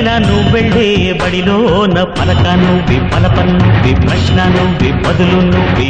ఏదైనా నువ్వు వెళ్ళే బడిలోన పలక నువ్వే పలప నువ్వే ప్రశ్న నువ్వే బదులు నువ్వే.